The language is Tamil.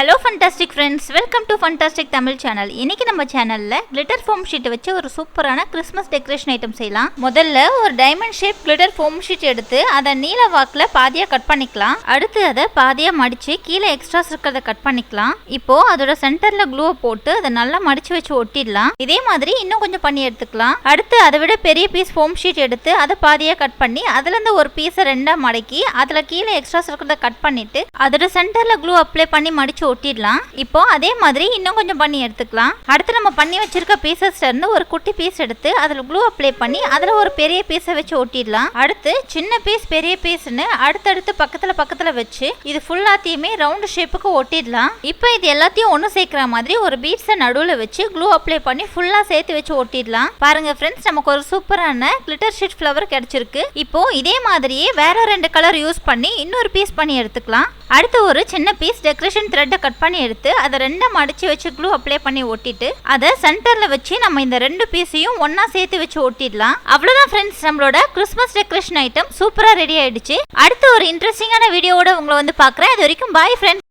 Hello fantastic friends welcome to fantastic Tamil channel இன்னைக்கு நம்ம சேனலில் கிளிட்டர் ஃபோம் ஷீட் வச்சு ஒரு சூப்பரான கிறிஸ்மஸ் டெக்கரேஷன் ஐட்டம் செய்யலாம். முதல்ல ஒரு diamond shape glitter foam sheet எடுத்து அதை நீல வாக்கில் பாதியாக கட் பண்ணிக்கலாம். அடுத்து அதை பாதியாக மடிச்சு கீழே எக்ஸ்ட்ராஸ் இருக்கிறத கட் பண்ணிக்கலாம். இப்போ அதோட சென்டரில் க்ளூவை போட்டு அதை நல்லா மடித்து வச்சு ஒட்டிடலாம். இதே மாதிரி இன்னும் கொஞ்சம் பண்ணி எடுத்துக்கலாம். அடுத்து அதை விட பெரிய பீஸ் ஃபோம் ஷீட் எடுத்து அதை பாதியாக கட் பண்ணி அதுலேருந்து ஒரு பீஸை ரெண்டாக மடக்கி அதில் கீழே எக்ஸ்ட்ராஸ் இருக்கிறத கட் பண்ணிட்டு அதோட சென்டரில் க்ளூ அப்ளை பண்ணி மடிச்சு ஒட்டிடலாம். இப்போ அதே மாதிரி இன்னும் கொஞ்சம் பண்ணி எடுத்துக்கலாம். அடுத்து நம்ம பண்ணி வச்சிருக்க பீசஸ்ல இருந்து ஒரு குட்டி பீஸ் எடுத்து அதுல க்ளூ அப்ளை பண்ணி அதுல ஒரு பெரிய பீஸை வச்சு ஒட்டிடலாம். அடுத்து சின்ன பீஸ் பெரிய பீஸ்னு அடுத்தடுத்து பக்கத்துல பக்கத்துல வச்சு இது ஃபுல்லாத்தையுமே ரவுண்ட் ஷேப்புக்கு ஒட்டிடலாம். இப்போ இது எல்லாத்தையும் ஒன்று சேர்க்கிற மாதிரி ஒரு பீட்ஸை நடுவில் வச்சு க்ளூ அப்ளை பண்ணி ஃபுல்லாக சேர்த்து வச்சு ஒட்டிடலாம். பாருங்க ஃப்ரெண்ட்ஸ் நமக்கு ஒரு சூப்பரான கிளிட்டர் ஷீட் ஃப்ளவர் கிடைச்சிருக்கு. இப்போ இதே மாதிரியே வேற ரெண்டு கலர் யூஸ் பண்ணி இன்னொரு பீஸ் பண்ணி எடுத்துக்கலாம். அடுத்து ஒரு சின்ன பீஸ் டெக்கரேஷன் த்ரெட்டை கட் பண்ணி எடுத்து அதை ரெண்டா மடிச்சு வச்சு க்ளூ அப்ளை பண்ணி ஒட்டிட்டு அதை சென்டர்ல வச்சு நம்ம இந்த ரெண்டு பீஸையும் ஒன்னா சேர்த்து வச்சு ஒட்டிடலாம் அவ்வளவுதான் ஃப்ரெண்ட்ஸ் நம்மளோட கிறிஸ்மஸ் டெக்கரேஷன் ஐட்டம் சூப்பரா ரெடி ஆயிடுச்சு. அடுத்து ஒரு இன்ட்ரெஸ்டிங்கான வீடியோவோட உங்களை வந்து பார்க்குறேன். இது வரைக்கும் பாய் ஃப்ரெண்ட்ஸ்